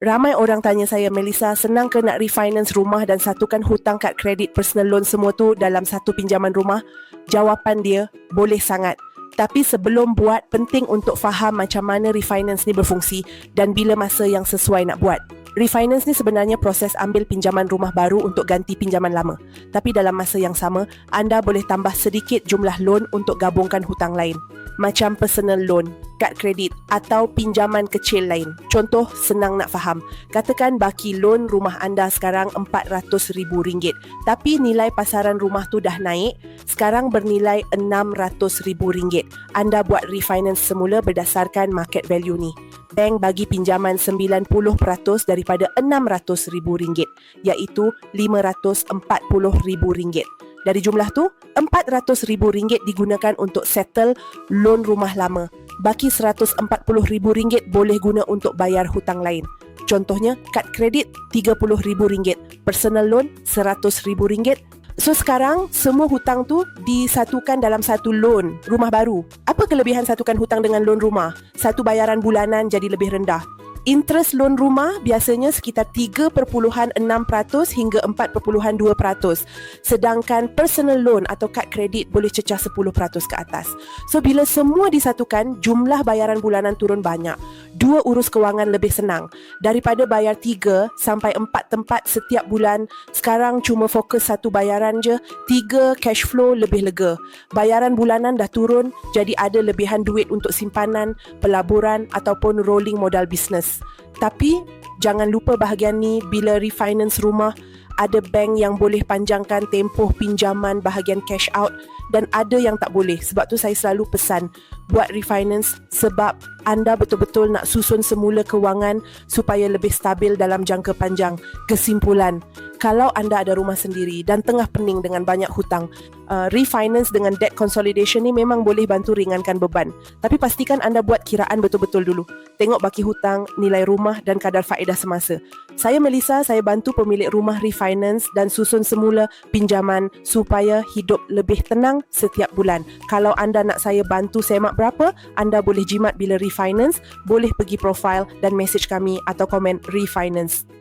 Ramai orang tanya saya, Melissa, senang ke nak refinance rumah dan satukan hutang kad kredit personal loan semua tu dalam satu pinjaman rumah? Jawapan dia, boleh sangat. Tapi sebelum buat, penting untuk faham macam mana refinance ni berfungsi dan bila masa yang sesuai nak buat. Refinance ni sebenarnya proses ambil pinjaman rumah baru untuk ganti pinjaman lama. Tapi dalam masa yang sama, anda boleh tambah sedikit jumlah loan untuk gabungkan hutang lain macam personal loan, kad kredit atau pinjaman kecil lain. Contoh senang nak faham. Katakan baki loan rumah anda sekarang RM400,000 tapi nilai pasaran rumah tu dah naik, sekarang bernilai RM600,000. Anda buat refinance semula berdasarkan market value ni. Bank bagi pinjaman 90% daripada RM600,000 iaitu RM540,000. Dari jumlah tu, RM400,000 digunakan untuk settle loan rumah lama. Baki RM140,000 boleh guna untuk bayar hutang lain. Contohnya, kad kredit RM30,000, personal loan RM100,000. So sekarang, semua hutang tu disatukan dalam satu loan rumah baru. Apa kelebihan satukan hutang dengan loan rumah? Satu bayaran bulanan jadi lebih rendah. Interest loan rumah biasanya sekitar 3.6% hingga 4.2%. Sedangkan personal loan atau kad kredit boleh cecah 10% ke atas. So bila semua disatukan, jumlah bayaran bulanan turun banyak. Dua urus kewangan lebih senang. Daripada bayar 3 sampai 4 tempat setiap bulan, sekarang cuma fokus satu bayaran je, 3 cash flow lebih lega. Bayaran bulanan dah turun, jadi ada lebihan duit untuk simpanan, pelaburan ataupun rolling modal bisnes. Tapi jangan lupa bahagian ni bila refinance rumah ada bank yang boleh panjangkan tempoh pinjaman bahagian cash out dan ada yang tak boleh. Sebab tu saya selalu pesan buat refinance sebab anda betul-betul nak susun semula kewangan supaya lebih stabil dalam jangka panjang. Kesimpulan, kalau anda ada rumah sendiri dan tengah pening dengan banyak hutang, uh, refinance dengan debt consolidation ni memang boleh bantu ringankan beban. Tapi pastikan anda buat kiraan betul-betul dulu. Tengok baki hutang, nilai rumah dan kadar faedah semasa. Saya Melissa, saya bantu pemilik rumah refinance dan susun semula pinjaman supaya hidup lebih tenang setiap bulan. Kalau anda nak saya bantu semak berapa, anda boleh jimat bila refinance, boleh pergi profile dan message kami atau komen refinance.